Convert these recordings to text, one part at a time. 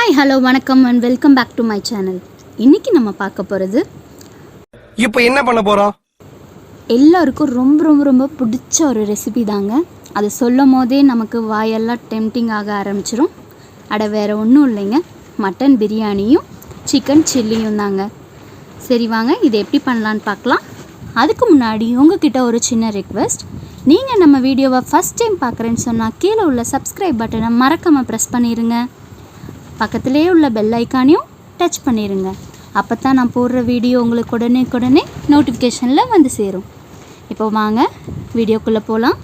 Hi hello வணக்கம் and welcome back to my channel இன்னைக்கு நம்ம பார்க்க போகிறது இப்போ என்ன பண்ண போறோம்? எல்லாருக்கும் ரொம்ப ரொம்ப ரொம்ப பிடிச்ச ஒரு ரெசிபி தாங்க. அது சொல்லும் போதே நமக்கு வாயெல்லாம் டெம்டிங் ஆக ஆரம்பிச்சிரும். அட வேறு ஒன்றும் இல்லைங்க. மட்டன் பிரியாணியும் சிக்கன் சில்லியும் தாங்க. சரி வாங்க இதை எப்படி பண்ணலான்னு பார்க்கலாம். அதுக்கு முன்னாடி உங்ககிட்ட ஒரு சின்ன ரெக்வெஸ்ட் நீங்கள் நம்ம வீடியோவை ஃபஸ்ட் டைம் பார்க்குறேன்னு சொன்னால் கீழே உள்ள சப்ஸ்கிரைப் பட்டனை மறக்காமல் ப்ரெஸ் பண்ணிடுங்க பக்கத்திலே உள்ள பெல் ஐக்கானையும் டச் பண்ணிடுங்க அப்போ தான் நான் போடுற வீடியோ உங்களுக்கு உடனே உடனே நோட்டிஃபிகேஷனில் வந்து சேரும். இப்போ வாங்க வீடியோக்குள்ளே போகலாம்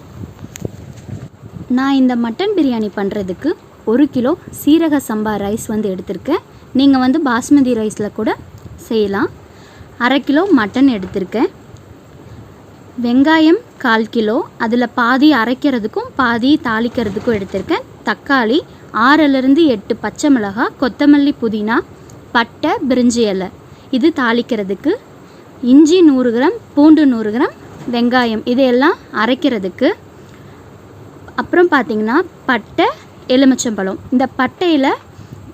நான் இந்த மட்டன் பிரியாணி பண்ணுறதுக்கு ஒரு கிலோ சீரக சம்பா ரைஸ் வந்து எடுத்திருக்கேன். நீங்கள் வந்து பாஸ்மதி ரைஸில் கூட செய்யலாம். அரை கிலோ மட்டன் எடுத்திருக்கேன். வெங்காயம் கால் கிலோ அதில் பாதி அரைக்கிறதுக்கும் பாதி தாளிக்கிறதுக்கும் எடுத்திருக்கேன். தக்காளி ஆறிலிருந்து எட்டு பச்சை மிளகாய் கொத்தமல்லி புதினா பட்டை பிரிஞ்சி இலை. இது தாளிக்கிறதுக்கு இஞ்சி நூறு கிராம் பூண்டு நூறு கிராம் வெங்காயம் இதையெல்லாம் அரைக்கிறதுக்கு அப்புறம் பார்த்திங்கன்னா பட்டை எலுமிச்சம்பழம். இந்த பட்டையில்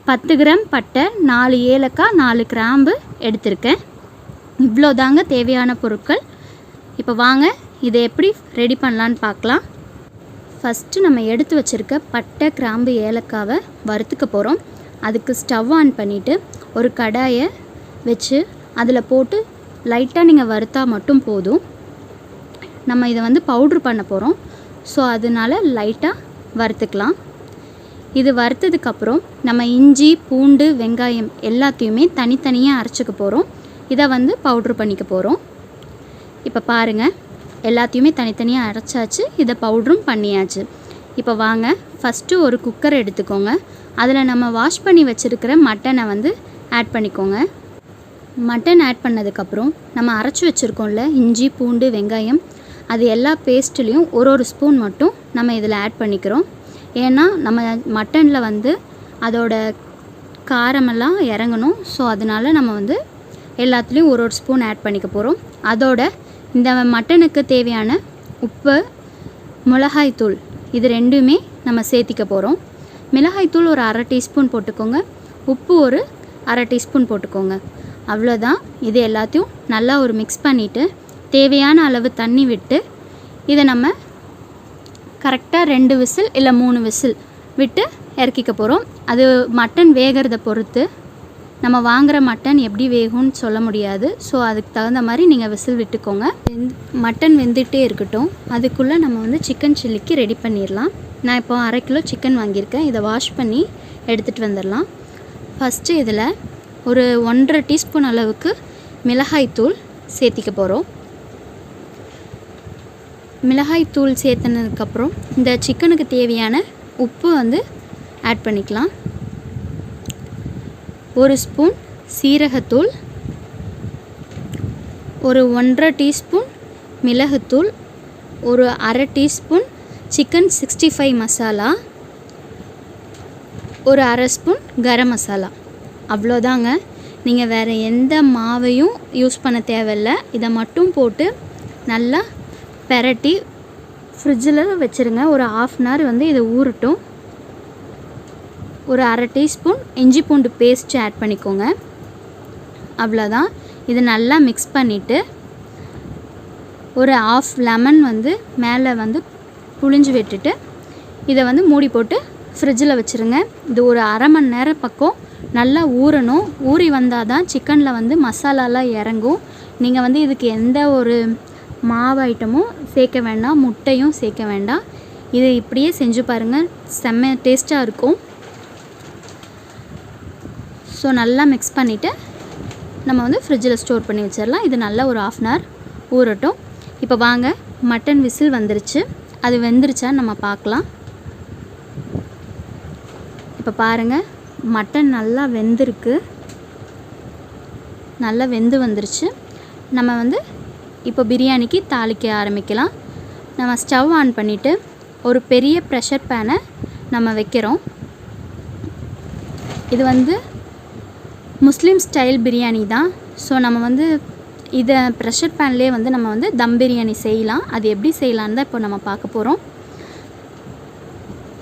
பத்து கிராம் பட்டை நாலு ஏலக்காய் நாலு கிராம்பு எடுத்திருக்கேன். இவ்வளோ தாங்க தேவையான பொருட்கள். இப்போ வாங்க இதை எப்படி ரெடி பண்ணலான்னு பார்க்கலாம். ஃபஸ்ட்டு நம்ம எடுத்து வச்சுருக்க பட்டை கிராம்பு ஏலக்காவை வறுத்துக்க போகிறோம் அதுக்கு ஸ்டவ் ஆன் பண்ணிவிட்டு ஒரு கடாயை வச்சு அதில் போட்டு லைட்டாக நீங்கள் வறுத்தா மட்டும் போதும். நம்ம இதை வந்து பவுட்ரு பண்ண போகிறோம் ஸோ அதனால லைட்டாக வறுத்துக்கலாம். இது வறுத்ததுக்கப்புறம் நம்ம இஞ்சி பூண்டு வெங்காயம் எல்லாத்தையுமே தனித்தனியாக அரைச்சிக்க போகிறோம் இதை வந்து பவுட்ரு பண்ணிக்க போகிறோம் இப்போ பாருங்கள் எல்லாத்தையுமே தனித்தனியாக அரைச்சாச்சு. இதை பவுட்ரும் பண்ணியாச்சு. இப்போ வாங்க ஃபஸ்ட்டு ஒரு குக்கர் எடுத்துக்கோங்க. அதில் நம்ம வாஷ் பண்ணி வச்சுருக்கிற மட்டனை வந்து ஆட் பண்ணிக்கோங்க. மட்டன் ஆட் பண்ணதுக்கப்புறம் நம்ம அரைச்சி வச்சுருக்கோம்ல இஞ்சி பூண்டு வெங்காயம் அது எல்லா பேஸ்ட்லேயும் ஒரு ஒரு ஸ்பூன் மட்டும் நம்ம இதில் ஆட் பண்ணிக்கிறோம். ஏன்னா நம்ம மட்டனில் வந்து அதோட காரமெல்லாம் இறங்கணும். ஸோ அதனால நம்ம வந்து எல்லாத்துலேயும் ஒரு ஒரு ஸ்பூன் ஆட் பண்ணிக்க போகிறோம் அதோட இந்த மட்டனுக்கு தேவையான உப்பு மிளகாய்த்தூள் இது ரெண்டுமே நம்ம சேர்த்திக்க போகிறோம் மிளகாய்த்தூள் ஒரு அரை டீஸ்பூன் போட்டுக்கோங்க. உப்பு ஒரு அரை டீஸ்பூன் போட்டுக்கோங்க. அவ்வளோதான் இது எல்லாத்தையும் நல்லா ஒரு மிக்ஸ் பண்ணிவிட்டு தேவையான அளவு தண்ணி விட்டு இதை நம்ம கரெக்டாக ரெண்டு விசில் இல்லை மூணு விசில் விட்டு இறக்கிக்க போகிறோம் அது மட்டன் வேகிறத பொறுத்து நம்ம வாங்குகிற மட்டன் எப்படி வேகும்னு சொல்ல முடியாது. ஸோ அதுக்கு தகுந்த மாதிரி நீங்கள் விசில் விட்டுக்கோங்க. வெந் மட்டன் வெந்துகிட்டே இருக்கட்டும். அதுக்குள்ளே நம்ம வந்து சிக்கன் சில்லிக்கு ரெடி பண்ணிடலாம் நான் இப்போ அரை கிலோ சிக்கன் வாங்கியிருக்கேன். இதை வாஷ் பண்ணி எடுத்துகிட்டு வந்துடலாம் ஃபஸ்ட்டு இதில் ஒரு ஒன்றரை டீஸ்பூன் அளவுக்கு மிளகாய்த்தூள் சேர்த்திக்க போகிறோம் மிளகாய்த்தூள் சேர்த்துனதுக்கப்புறம் இந்த சிக்கனுக்கு தேவையான உப்பு வந்து ஆட் பண்ணிக்கலாம். ஒரு ஸ்பூன் சீரகத்தூள் ஒரு ஒன்றரை டீஸ்பூன் மிளகுத்தூள் ஒரு அரை teaspoon chicken sixty five masala ஒரு அரை ஸ்பூன் கரம் மசாலா. அவ்வளோதாங்க. நீங்கள் வேறு எந்த மாவையும் யூஸ் பண்ண தேவையில்ல. இதை மட்டும் போட்டு நல்லா பெரட்டி ஃப்ரிட்ஜில் வச்சுருங்க. ஒரு ஆஃப் அன் ஹவர் வந்து இதை ஊறட்டும். ஒரு அரை டீஸ்பூன் இஞ்சி பூண்டு பேஸ்ட் ஆட் பண்ணிக்கோங்க. அவ்வளோதான். இது நல்லா மிக்ஸ் பண்ணிவிட்டு ஒரு ஆஃப் லெமன் வந்து மேலே வந்து புழிஞ்சு விட்டுட்டு இதை வந்து மூடி போட்டு ஃப்ரிட்ஜில் வச்சுருங்க. இது ஒரு அரை மணி நேரம் பக்கம் நல்லா ஊறணும். ஊறி வந்தால் தான் சிக்கனில் வந்து மசாலாலாம் இறங்கும். நீங்கள் வந்து இதுக்கு எந்த ஒரு மாவு ஐட்டமும் சேர்க்க வேண்டாம். முட்டையும் சேர்க்க வேண்டாம். இதை இப்படியே செஞ்சு பாருங்கள் செம்ம டேஸ்ட்டாக இருக்கும். ஸோ நல்லா மிக்ஸ் பண்ணிவிட்டு நம்ம வந்து ஃப்ரிட்ஜில் ஸ்டோர் பண்ணி வச்சிடலாம் இது நல்லா ஒரு ஆஃப் அன் ஹவர் ஊறட்டும். இப்போ வாங்க மட்டன் விசில் வந்துருச்சு. அது வெந்துருச்சா நம்ம பார்க்கலாம். இப்போ பாருங்கள் மட்டன் நல்லா வெந்திருக்கு. நல்லா வெந்து வந்துருச்சு. நம்ம வந்து இப்போ பிரியாணிக்கு தாளிக்க ஆரம்பிக்கலாம். நம்ம ஸ்டவ் ஆன் பண்ணிவிட்டு ஒரு பெரிய ப்ரெஷர் பேனை நம்ம வைக்கிறோம். இது வந்து முஸ்லீம் ஸ்டைல் பிரியாணி தான். ஸோ நம்ம வந்து இதை ப்ரெஷர் பேன்லேயே வந்து நம்ம வந்து தம் பிரியாணி செய்யலாம். அது எப்படி செய்யலான்னு தான் இப்போ நம்ம பார்க்க போகிறோம்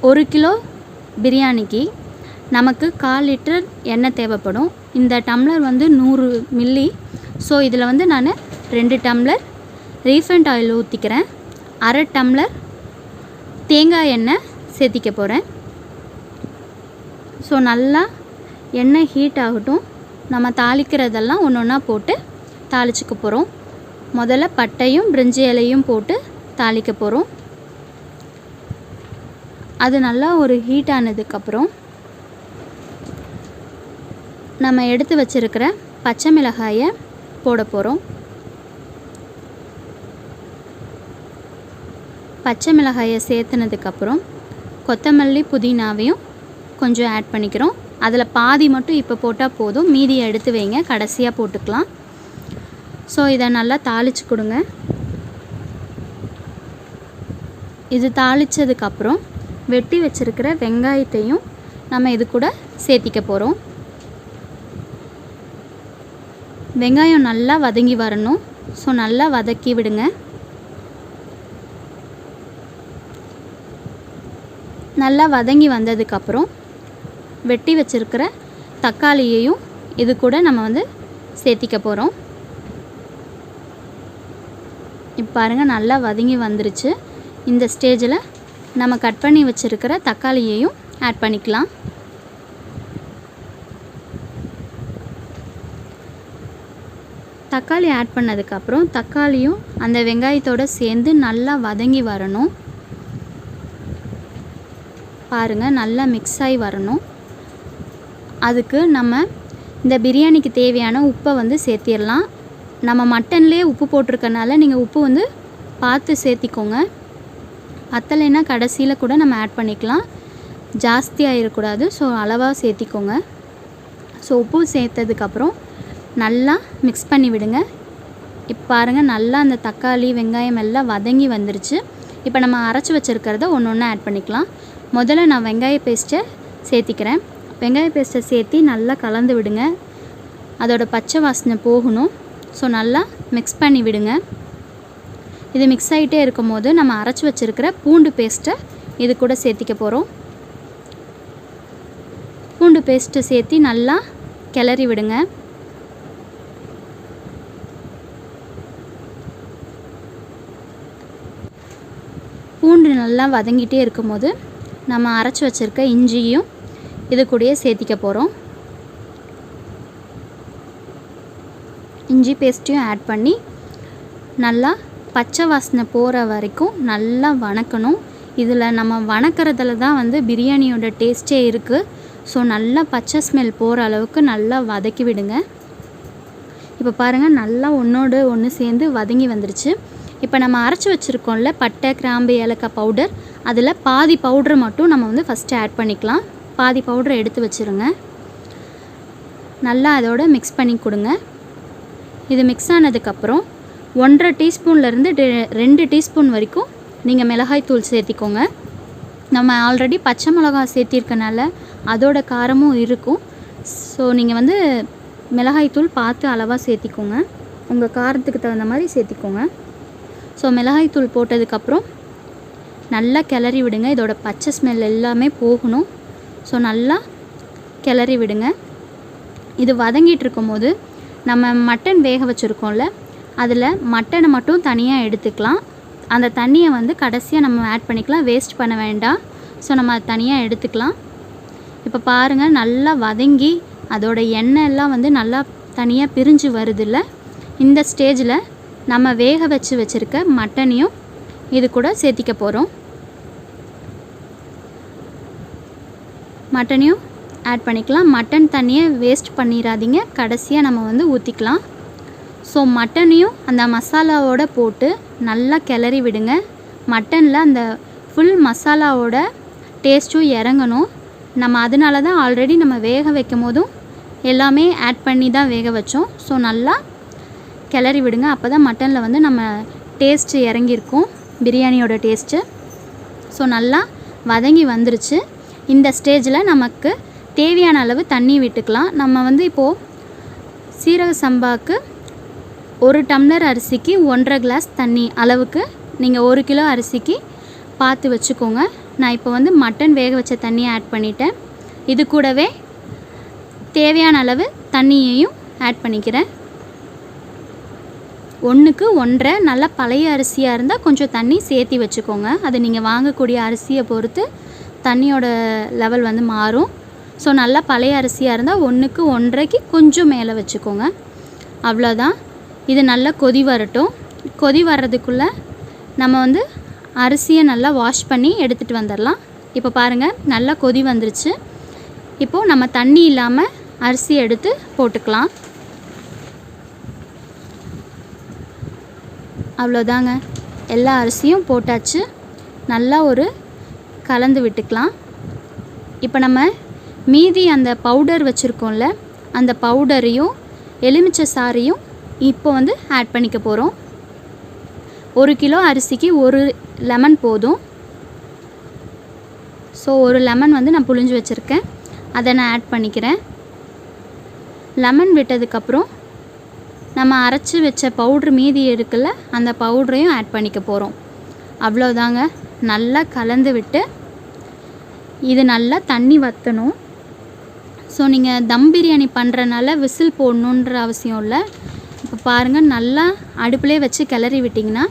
ஒரு கிலோ பிரியாணிக்கு நமக்கு கால் லிட்டர் எண்ணெய் தேவைப்படும். இந்த டம்ளர் வந்து நூறு மில்லி. ஸோ இதில் வந்து நான் ரெண்டு டம்ளர் ரீஃபைண்ட் ஆயில் ஊற்றிக்கிறேன் அரை டம்ளர் தேங்காய் எண்ணெய் சேர்த்திக்க போகிறேன் ஸோ நல்லா எண்ணெய் ஹீட் ஆகட்டும். நம்ம தாளிக்கிறதெல்லாம் ஒன்று ஒன்றா போட்டு தாளிச்சுக்க போகிறோம் முதல்ல பட்டையும் பிரிஞ்சி இலையும் போட்டு தாளிக்க போகிறோம் அது நல்லா ஒரு ஹீட் ஆனதுக்கப்புறம் நம்ம எடுத்து வச்சிருக்கிற பச்சை மிளகாயை போட போகிறோம் பச்சை மிளகாயை சேர்த்துனதுக்கப்புறம் கொத்தமல்லி புதினாவையும் கொஞ்சம் ஆட் பண்ணிக்கிறோம். அதில் பாதி மட்டும் இப்போ போட்டால் போதும். மீதியை எடுத்து வைங்க. கடைசியாக போட்டுக்கலாம். ஸோ இதை நல்லா தாளித்து கொடுங்க. இது தாளித்ததுக்கப்புறம் வெட்டி வச்சிருக்கிற வெங்காயத்தையும் நம்ம இது கூட சேர்த்திக்க போகிறோம் வெங்காயம் நல்லா வதங்கி வரணும். ஸோ நல்லா வதக்கி விடுங்க. நல்லா வதங்கி வந்ததுக்கப்புறம் வெட்டி வச்சுருக்கிற தக்காளியையும் இது கூட நம்ம வந்து சேர்த்திக்க போகிறோம் இப்போ பாருங்கள் நல்லா வதங்கி வந்துருச்சு. இந்த ஸ்டேஜில் நம்ம கட் பண்ணி வச்சுருக்கிற தக்காளியையும் ஆட் பண்ணிக்கலாம். தக்காளி ஆட் பண்ணதுக்கப்புறம் தக்காளியும் அந்த வெங்காயத்தோடு சேர்ந்து நல்லா வதங்கி வரணும். பாருங்கள் நல்லா மிக்ஸ் ஆகி வரணும். அதுக்கு நம்ம இந்த பிரியாணிக்கு தேவையான உப்பை வந்து சேர்த்திடலாம். நம்ம மட்டன்லேயே உப்பு போட்டிருக்கனால நீங்கள் உப்பு வந்து பார்த்து சேர்த்திக்கோங்க. பத்தலைன்னா கடைசியில் கூட நம்ம ஆட் பண்ணிக்கலாம். ஜாஸ்தியாக இருக்கக்கூடாது ஸோ அளவாக சேர்த்திக்கோங்க. ஸோ உப்பு சேர்த்ததுக்கப்புறம் நல்லா மிக்ஸ் பண்ணி விடுங்க. இப்போ பாருங்கள் நல்லா அந்த தக்காளி வெங்காயம் எல்லாம் வதங்கி வந்துருச்சு. இப்போ நம்ம அரைச்சி வச்சுருக்கிறத ஒன்று ஒன்று ஆட் பண்ணிக்கலாம். முதல்ல நான் வெங்காய பேஸ்ட்டை சேர்த்திக்கிறேன். வெங்காய பேஸ்ட்டை சேர்த்தி நல்லா கலந்து விடுங்க. அதோட பச்சை வாசனை போகணும். ஸோ நல்லா மிக்ஸ் பண்ணி விடுங்க. இது மிக்ஸ் ஆகிட்டே இருக்கும் போது நம்ம அரைச்சி வச்சுருக்கிற பூண்டு பேஸ்ட்டை இது கூட சேர்த்திக்க போகிறோம் பூண்டு பேஸ்ட்டை சேர்த்தி நல்லா கிளறி விடுங்க. பூண்டு நல்லா வதங்கிட்டே இருக்கும்போது நம்ம அரைச்சி வச்சுருக்க இஞ்சியும் இது கூடயே சேர்த்திக்க போகிறோம் இஞ்சி பேஸ்ட்டையும் ஆட் பண்ணி நல்லா பச்சை வாசனை போகிற வரைக்கும் நல்லா வணக்கணும். இதில் நம்ம வணக்கிறதுல தான் வந்து பிரியாணியோட டேஸ்ட்டே இருக்குது ஸோ நல்லா பச்சை ஸ்மெல் போகிற அளவுக்கு நல்லா வதக்கி விடுங்க. இப்போ பாருங்கள் நல்லா ஒன்றோடு ஒன்று சேர்ந்து வதங்கி வந்துருச்சு. இப்போ நம்ம அரைச்சி வச்சுருக்கோம்ல பட்டை கிராம்பு ஏலக்காய் பவுடர் அதில் பாதி பவுடரை மட்டும் நம்ம வந்து ஃபஸ்ட்டு ஆட் பண்ணிக்கலாம். பாதி பவுடரை எடுத்து வச்சுருங்க. நல்லா அதோட மிக்ஸ் பண்ணி கொடுங்க. இது மிக்ஸ் ஆனதுக்கப்புறம் ஒன்றரை டீஸ்பூன்லேருந்து ரெண்டு டீஸ்பூன் வரைக்கும் நீங்கள் மிளகாய் தூள் சேர்த்திக்கோங்க. நம்ம ஆல்ரெடி பச்சை மிளகாய் சேர்த்திருக்கனால அதோட காரமும் இருக்கும். ஸோ நீங்கள் வந்து மிளகாய் தூள் பார்த்து அளவாக சேர்த்திக்கோங்க. உங்கள் காரத்துக்கு தகுந்த மாதிரி சேர்த்திக்கோங்க. ஸோ மிளகாய் தூள் போட்டதுக்கப்புறம் நல்லா கிளறி விடுங்க. இதோட பச்சை ஸ்மெல் எல்லாமே போகணும். ஸோ நல்லா கிளறி விடுங்க. இது வதங்கிட்டு இருக்கும்போது நம்ம மட்டன் வேக வச்சுருக்கோம்ல அதில் மட்டனை மட்டும் தனியாக எடுத்துக்கலாம். அந்த தண்ணியை வந்து கடைசியாக நம்ம ஆட் பண்ணிக்கலாம். வேஸ்ட் பண்ண வேண்டாம். ஸோ நம்ம அதை தனியாக எடுத்துக்கலாம். இப்போ பாருங்கள் நல்லா வதங்கி அதோட எண்ணெய் எல்லாம் வந்து நல்லா தனியாக பிரிஞ்சு வருதுல்ல. இந்த ஸ்டேஜில் நம்ம வேக வச்சு வச்சுருக்க மட்டனையும் இது கூட சேர்த்திக்க போகிறோம் மட்டனையும் ஆட் பண்ணிக்கலாம். மட்டன் தண்ணியை வேஸ்ட் பண்ணிடாதீங்க கடைசியாக நம்ம வந்து ஊற்றிக்கலாம் ஸோ மட்டனையும் அந்த மசாலாவோட போட்டு நல்லா கிளறி விடுங்க. மட்டனில் அந்த ஃபுல் மசாலாவோட டேஸ்ட்டும் இறங்கணும். நம்ம அதனால தான் ஆல்ரெடி நம்ம வேக வைக்கும் போதும் எல்லாமே ஆட் பண்ணி தான் வேக வச்சோம். ஸோ நல்லா கிளறி விடுங்க. அப்போ தான் மட்டனில் வந்து நம்ம டேஸ்ட்டு இறங்கியிருக்கும். பிரியாணியோட டேஸ்ட்டு ஸோ நல்லா வதங்கி வந்துருச்சு. இந்த ஸ்டேஜில் நமக்கு தேவையான அளவு தண்ணி விட்டுக்கலாம். நம்ம வந்து இப்போது சீரக சம்பாவுக்கு ஒரு டம்ளர் அரிசிக்கு ஒன்றரை கிளாஸ் தண்ணி அளவுக்கு நீங்கள் ஒரு கிலோ அரிசிக்கு பார்த்து வச்சுக்கோங்க. நான் இப்போ வந்து மட்டன் வேக வச்ச தண்ணியை ஆட் பண்ணிட்டேன். இது கூடவே தேவையான அளவு தண்ணியையும் ஆட் பண்ணிக்கிறேன். ஒன்றுக்கு ஒன்றரை நல்லா பழைய அரிசியாக இருந்தால் கொஞ்சம் தண்ணி சேர்த்தி வச்சுக்கோங்க. அது நீங்கள் வாங்கக்கூடிய அரிசியை பொறுத்து தண்ணியோட லெவல் வந்து மாறும். ஸோ நல்லா பழைய அரிசியாக இருந்தால் ஒன்றுக்கு ஒன்றரைக்கு கொஞ்சம் மேலே வச்சுக்கோங்க. அவ்வளோதான் இது நல்லா கொதி வரட்டும். கொதி வர்றதுக்குள்ளே நம்ம வந்து அரிசியை நல்லா வாஷ் பண்ணி எடுத்துகிட்டு வந்துடலாம். இப்போ பாருங்கள் நல்லா கொதி வந்துருச்சு. இப்போது நம்ம தண்ணி இல்லாமல் அரிசி எடுத்து போட்டுக்கலாம். அவ்வளோதாங்க எல்லா அரிசியும் போட்டாச்சு. நல்லா ஒரு கலந்து விட்டுக்கலாம். இப்போ நம்ம மீதி அந்த பவுடர் வச்சுருக்கோம்ல அந்த பவுடரையும் எலுமிச்சை சாறையும் இப்போ வந்து ஆட் பண்ணிக்க போகிறோம் ஒரு கிலோ அரிசிக்கு ஒரு லெமன் போதும். ஸோ ஒரு லெமன் வந்து நான் புழிஞ்சு வச்சுருக்கேன். அதை நான் ஆட் பண்ணிக்கிறேன். லெமன் விட்டதுக்கப்புறம் நம்ம அரைச்சி வச்ச பவுட்ரு மீதி இருக்குல்ல அந்த பவுட்ரையும் ஆட் பண்ணிக்க போகிறோம் அவ்வளோதாங்க நல்லா கலந்து விட்டு இது நல்லா தண்ணி வற்றணும் ஸோ நீங்கள் தம் பிரியாணி பண்ணுறனால விசில் போடணுன்ற அவசியம் இல்லை. இப்போ பாருங்கள் நல்லா அடுப்புலே வச்சு கிளறி விட்டிங்கன்னா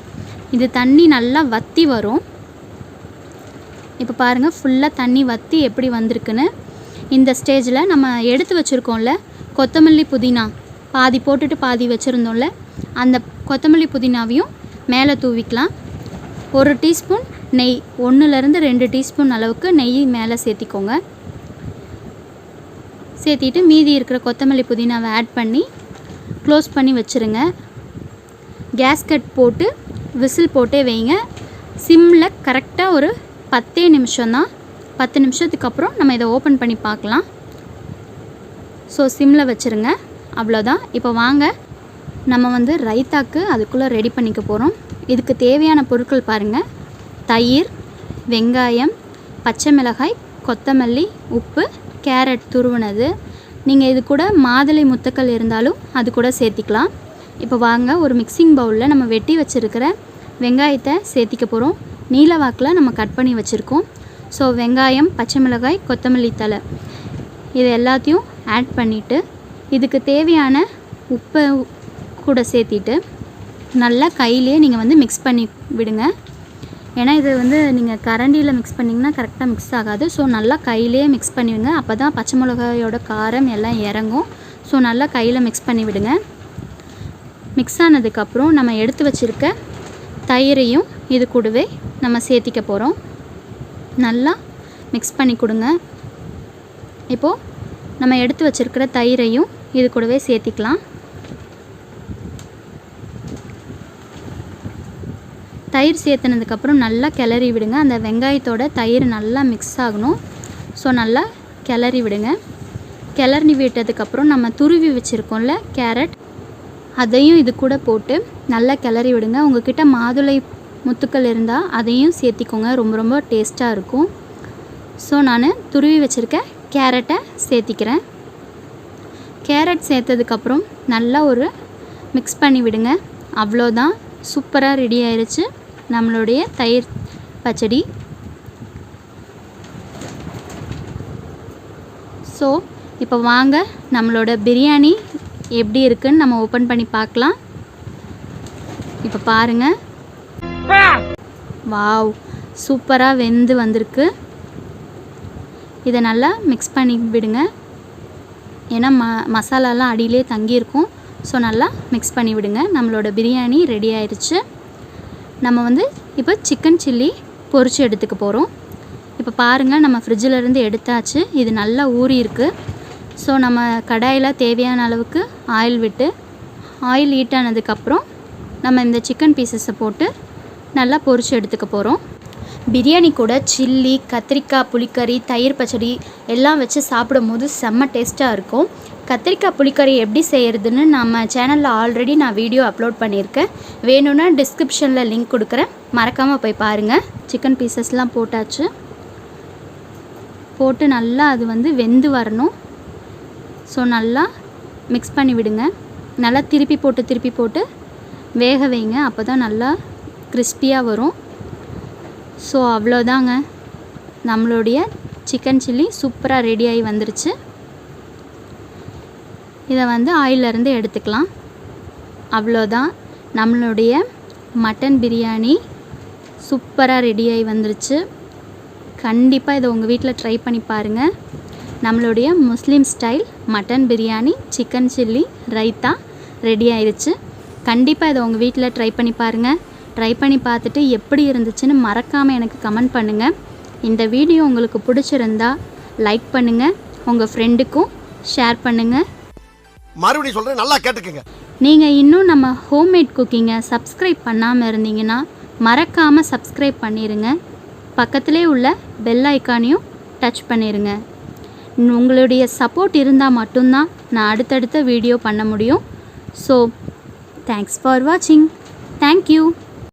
இது தண்ணி நல்லா வற்றி வரும். இப்போ பாருங்கள் ஃபுல்லாக தண்ணி வற்றி எப்படி வந்திருக்குன்னு. இந்த ஸ்டேஜில் நம்ம எடுத்து வச்சுருக்கோம்ல கொத்தமல்லி புதினா. பாதி போட்டுட்டு பாதி வச்சுருந்தோம்ல அந்த கொத்தமல்லி புதினாவையும் மேலே தூவிக்கலாம். ஒரு டீஸ்பூன் நெய் ஒன்றுலேருந்து ரெண்டு டீஸ்பூன் அளவுக்கு நெய் மேலே சேர்த்திக்கோங்க. சேர்த்திட்டு மீதி இருக்கிற கொத்தமல்லி புதினாவை ஆட் பண்ணி க்ளோஸ் பண்ணி வச்சுருங்க. கேஸ்கட் போட்டு விசில் போட்டே வைங்க. சிம்மில் கரெக்டாக ஒரு பத்தே நிமிஷம்தான் பத்து நிமிஷத்துக்கு அப்புறம் நம்ம இதை ஓப்பன் பண்ணி பார்க்கலாம். ஸோ சிம்மில் வச்சுருங்க. அவ்வளோதான் இப்போ வாங்க. நம்ம வந்து ரைத்தாக்கு அதுக்குள்ளே ரெடி பண்ணிக்க போகிறோம் இதுக்கு தேவையான பொருட்கள் பாருங்கள் தயிர் வெங்காயம் பச்சை மிளகாய் கொத்தமல்லி உப்பு கேரட் துருவினது. நீங்கள் இது கூட மாதுளை முத்துக்கள் இருந்தாலும் அது கூட சேர்த்திக்கலாம். இப்போ வாங்க ஒரு மிக்சிங் பவுலில் நம்ம வெட்டி வச்சுருக்கிற வெங்காயத்தை சேர்த்திக்க போகிறோம் நீல வாக்கில் நம்ம கட் பண்ணி வச்சுருக்கோம். ஸோ வெங்காயம் பச்சை மிளகாய் கொத்தமல்லி தழை. இது எல்லாத்தையும் ஆட் பண்ணிவிட்டு இதுக்கு தேவையான உப்பை கூட சேர்த்திட்டு நல்லா கையிலே நீங்கள் வந்து மிக்ஸ் பண்ணி விடுங்க. ஏன்னா இது வந்து நீங்கள் கரண்டியில் மிக்ஸ் பண்ணிங்கன்னா கரெக்டாக மிக்ஸ் ஆகாது. ஸோ நல்லா கையிலே மிக்ஸ் பண்ணிவிடுங்க. அப்போ தான் பச்சை மிளகாயோட காரம் எல்லாம் இறங்கும். ஸோ நல்லா கையில் மிக்ஸ் பண்ணி விடுங்க மிக்ஸ் ஆனதுக்கப்புறம் நம்ம எடுத்து வச்சுருக்க தயிரையும் இது கூடவே நம்ம சேர்த்திக்க போகிறோம் நல்லா மிக்ஸ் பண்ணி கொடுங்க. இப்போது நம்ம எடுத்து வச்சுருக்கிற தயிரையும் இது கூடவே சேர்த்திக்கலாம். தயிர் சேர்த்துனதுக்கப்புறம் நல்லா கிளறி விடுங்க. அந்த வெங்காயத்தோட தயிர் நல்லா மிக்ஸ் ஆகணும். ஸோ நல்லா கிளறி விடுங்க. கிளறி விட்டதுக்கப்புறம் நம்ம துருவி வச்சுருக்கோம்ல கேரட் அதையும் இது கூட போட்டு நல்லா கிளறி விடுங்க. உங்ககிட்ட மாதுளை முத்துக்கள் இருந்தால் அதையும் சேர்த்திக்கோங்க. ரொம்ப ரொம்ப டேஸ்ட்டாக இருக்கும். ஸோ நான் துருவி வச்சுருக்க கேரட்டை சேர்த்திக்கிறேன். கேரட் சேர்த்ததுக்கப்புறம் நல்லா ஒரு மிக்ஸ் பண்ணி விடுங்க. அவ்வளோதான். சூப்பராக ரெடி ஆயிடுச்சு நம்மளுடைய தயிர் பச்சடி. ஸோ இப்போ வாங்க நம்மளோட பிரியாணி எப்படி இருக்குன்னு நம்ம ஓப்பன் பண்ணி பார்க்கலாம். இப்போ பாருங்கள் வாவ் சூப்பராக வெந்து வந்திருக்கு. இதை நல்லா மிக்ஸ் பண்ணி விடுங்க. ஏன்னா ம மசாலாலாம் அடியிலே தங்கியிருக்கும். ஸோ நல்லா மிக்ஸ் பண்ணி விடுங்க. நம்மளோட பிரியாணி ரெடி ஆயிடுச்சு நம்ம வந்து இப்போ சிக்கன் சில்லி பொரித்து எடுத்துக்க போகிறோம் இப்போ பாருங்கள் நம்ம ஃப்ரிட்ஜில் இருந்து எடுத்தாச்சு. இது நல்லா ஊறி இருக்குது ஸோ நம்ம கடாயில் தேவையான அளவுக்கு ஆயில் விட்டு ஆயில் ஹீட் ஆனதுக்கப்புறம் நம்ம இந்த சிக்கன் பீசஸை போட்டு நல்லா பொரித்து எடுத்துக்க போகிறோம் பிரியாணி கூட சில்லி கத்திரிக்காய் புளிக்கறி தயிர் பச்சடி எல்லாம் வச்சு சாப்பிடும்போது செம்ம டேஸ்ட்டாக இருக்கும். கத்திரிக்காய் புளிக்கறி எப்படி செய்கிறதுன்னு நம்ம சேனலில் ஆல்ரெடி நான் வீடியோ அப்லோட் பண்ணியிருக்கேன். வேணும்னா டிஸ்கிரிப்ஷனில் லிங்க் கொடுக்குறேன். மறக்காமல் போய் பாருங்கள் சிக்கன் பீசஸ்லாம் போட்டாச்சு. போட்டு நல்லா அது வந்து வெந்து வரணும். ஸோ நல்லா மிக்ஸ் பண்ணி விடுங்க. நல்லா திருப்பி போட்டு திருப்பி போட்டு வேக வைங்க. அப்போ தான் நல்லா கிறிஸ்பியாக வரும். ஸோ அவ்வளோதாங்க நம்மளுடைய சிக்கன் சில்லி சூப்பராக ரெடியாகி வந்துருச்சு. இதை வந்து ஆயிலிருந்து எடுத்துக்கலாம். அவ்வளோதான். நம்மளுடைய மட்டன் பிரியாணி சூப்பராக ரெடியாகி வந்துருச்சு. கண்டிப்பாக இதை உங்கள் வீட்டில் ட்ரை பண்ணி பாருங்கள் நம்மளுடைய Muslim style mutton biryani chicken chilli raita ready ஆயிடுச்சு கண்டிப்பாக இதை உங்கள் வீட்டில் ட்ரை பண்ணி பாருங்கள் ட்ரை பண்ணி பார்த்துட்டு எப்படி இருந்துச்சுன்னு மறக்காமல் எனக்கு கமெண்ட் பண்ணுங்கள் இந்த வீடியோ உங்களுக்கு பிடிச்சிருந்தா லைக் பண்ணுங்கள் உங்கள் ஃப்ரெண்டுக்கும் ஷேர் பண்ணுங்கள் மறுபடியும் சொல்கிறேன் நல்லா கேட்டுக்கங்க. நீங்கள் இன்னும் நம்ம ஹோம்மேட் குக்கிங்கை சப்ஸ்கிரைப் பண்ணாமல் இருந்தீங்கன்னா மறக்காமல் சப்ஸ்கிரைப் பண்ணிடுங்க பக்கத்திலே உள்ள பெல் ஐக்கானையும் டச் பண்ணிடுங்க உங்களுடைய சப்போர்ட் இருந்தால் மட்டும்தான் நான் அடுத்தடுத்த வீடியோ பண்ண முடியும். ஸோ தேங்க்ஸ் ஃபார் வாட்சிங் தேங்க்யூ